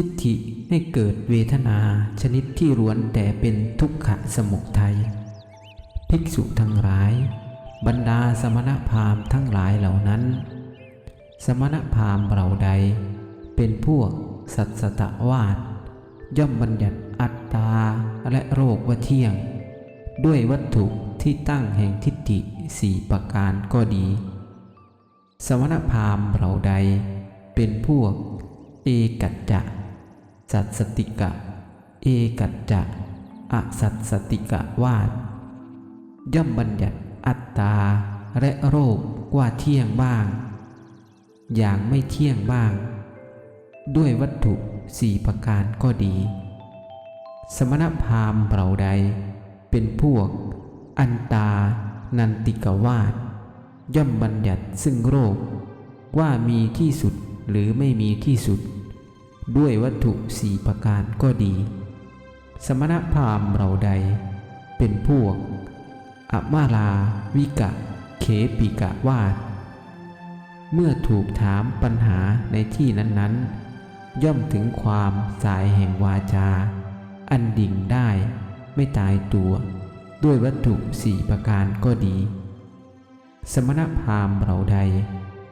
ทิฏฐิให้เกิดเวทนาชนิดที่ล้วนแต่เป็นทุกขะสมุทัยภิกษุทั้งหลาย บรรดาสมณพราหมณ์ทั้งหลายเหล่านั้น สมณพราหมณ์เหล่าใด เป็นพวกสัตสตวาดย่อมบัญญัติอัตตาและโรคว่าเที่ยง ด้วยวัตถุที่ตั้งแห่งทิฏฐิสี่ประการก็ดี สมณพราหมณ์เหล่าใด เป็นพวกเอกัจจะ สัตสติกะ เอกัจจะอสัตสติกะวาดย่อมบัญญัติอัตตาและโรคว่าเที่ยงบ้าง อย่างไม่เที่ยงบ้าง ด้วยวัตถุสี่ประการก็ดี สมณพราหมณ์เหล่าใด เป็นพวก อันตา นันติกวาดย่อมบัญญัติซึ่งโรคว่ามีที่สุดหรือไม่มีที่สุด ด้วยวัตถุสี่ประการก็ดี สมณพราหมณ์เหล่าใด เป็นพวกอมาลาวิกะ เขปิกะวาด เมื่อถูกถามปัญหาในที่นั้นๆ ย่อมถึงความสายแห่งวาจา อันดิ่งได้ไม่ตายตัว ด้วยวัตถุสี่ประการก็ดี สมณพราหมณ์เหล่าใด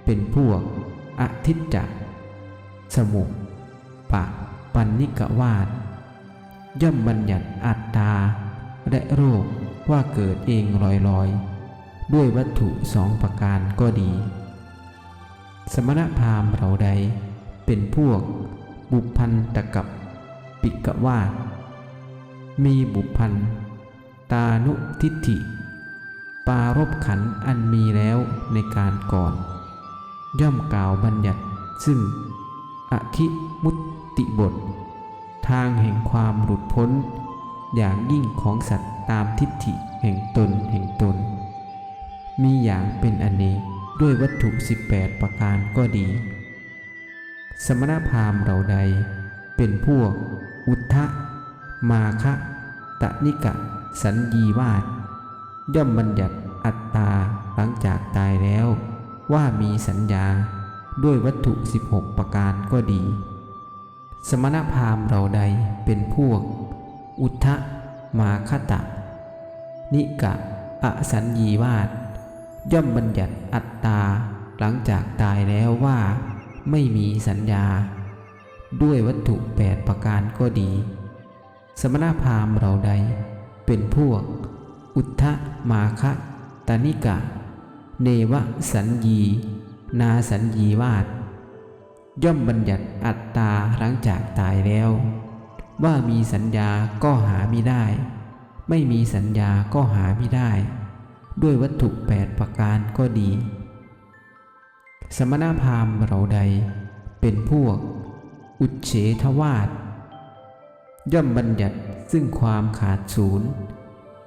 เป็นพวกอทิจจะสมุ ปะปันนิกวาดย่อมบัญญัติอัตตา และโรคว่าเกิดเองลอยๆ ด้วยวัตถุสองประการก็ดี สมณพราหมณ์เหล่าใดเป็นพวกบุพันตะกับปิกวาดมีบุพันตานุทิฏฐิ ปารบขันอันมีแล้วในการก่อน ย่อมกล่าวบัญญัติซึ่ง อธิมุตติบท ทางแห่งความหลุดพ้น อย่างยิ่งของสัตว์ตามทิฏฐิแห่งตนแห่งตน มีอย่างเป็นอเนกด้วยวัตถุ 18 ประการก็ดี สมณพราหมณ์เราใด เป็นพวก อุทธะมาคะตะนิกะ สัญญีวาดย่อมบัญญัติอัตตาหลังจากตายแล้วว่ามีสัญญา ด้วยวัตถุ 16 ประการก็ดี สมณพราหมณ์เราใดเป็นพวก อุทธะมาคตะ นิกะอสัญญีวาดย่อมบัญญัติอัตตาหลังจากตายแล้วว่าไม่มีสัญญา ด้วยวัตถุ 8 ประการก็ดี สมณพราหมณ์เราใดเป็นพวก อุทธะมาคะตานิกะ เนวสัญญี นาสัญญีวาดย่อมบัญญัติอัตตาหลังจากตายแล้ว ว่ามีสัญญาก็หาไม่ได้ ไม่มีสัญญาก็หาไม่ได้ ด้วยวัตถุแปดประการก็ดี สมณพราหมณ์เราใด เป็นพวก อุเฉทวาดย่อมบัญญัติซึ่งความขาดศูนย์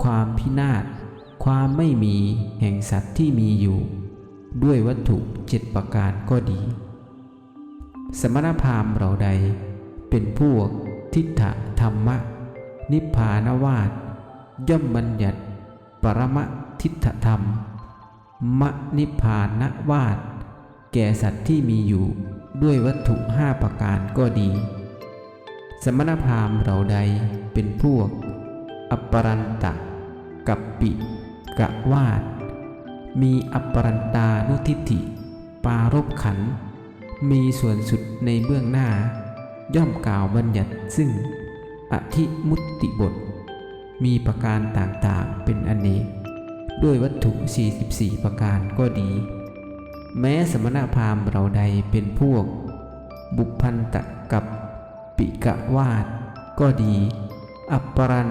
ความพินาศความไม่มีแห่งสัตว์ที่มีอยู่ ด้วยวัตถุเจ็ดประการก็ดี สมณพราหมณ์เราใด เป็นพวกทิฏฐธรรมะ นิพพานวาดย่อมบัญญัติปรมทิฏฐธรรมมนิพพานวาดแก่สัตว์ที่มีอยู่ด้วยวัตถุห้าประการก็ดี สมณพราหมณ์เราใดเป็นพวก อปปรันตะกับปิกะวาด มีอปปรันตานุทิฏฐิ ปารบขัน มีส่วนสุดในเบื้องหน้า ย่อมกล่าวบัญญัติซึ่ง อธิมุตติบท มีประการต่างๆเป็นอเนกด้วยวัตถุ 44 ประการก็ดี แม้สมณพราหมณ์เราใดเป็นพวก บุพพันตะกับปิกะวาดก็ดี อัปปรัน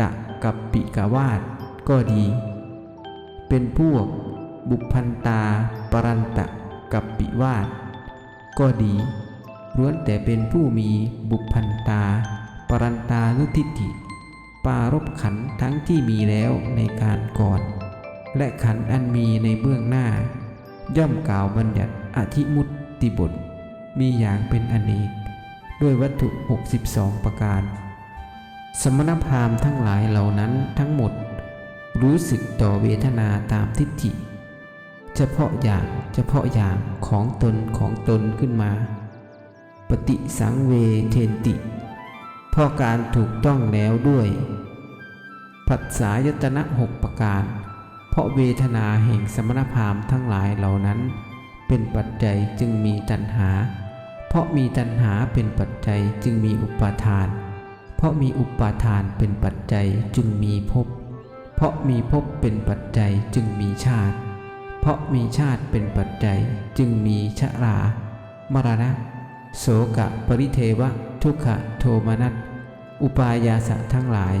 ตะกับปิกะวาดก็ดี เป็นพวก บุพันตา ปรันตะกับปิวาดก็ดีล้วนแต่เป็นผู้มีบุพันตา ปรันตานุทิฏฐิปารบขันทั้งที่มีแล้วในการก่อน และขันอันมีในเบื้องหน้า ย่อมกล่าวบัญญัติอธิมุตติบท มีอย่างเป็นอเนก ด้วยวัตถุ 62 ประการ สมณพราหมณ์ทั้งหลายเหล่านั้นทั้งหมด รู้สึกต่อเวทนาตามทิฏฐิ เฉพาะอย่างเฉพาะอย่างของตนของตนขึ้นมา ปฏิสังเวเทนติ เพราะการถูกต้องแล้วด้วยผัสสายตนะหกประการ เพราะเวทนาแห่งสมณพราหมณ์ทั้งหลายเหล่านั้น เป็นปัจจัยจึงมีตัณหา เพราะมีตัณหาเป็นปัจจัยจึงมีอุปาทาน เพราะมีอุปาทานเป็นปัจจัยจึงมีภพ เพราะมีภพเป็นปัจจัยจึงมีชาติ เพราะมีชาติเป็นปัจจัยจึงมีชรามรณะ โสกะปริเทวะ ทุกขโทมนัส อุปายาสะทั้งหลาย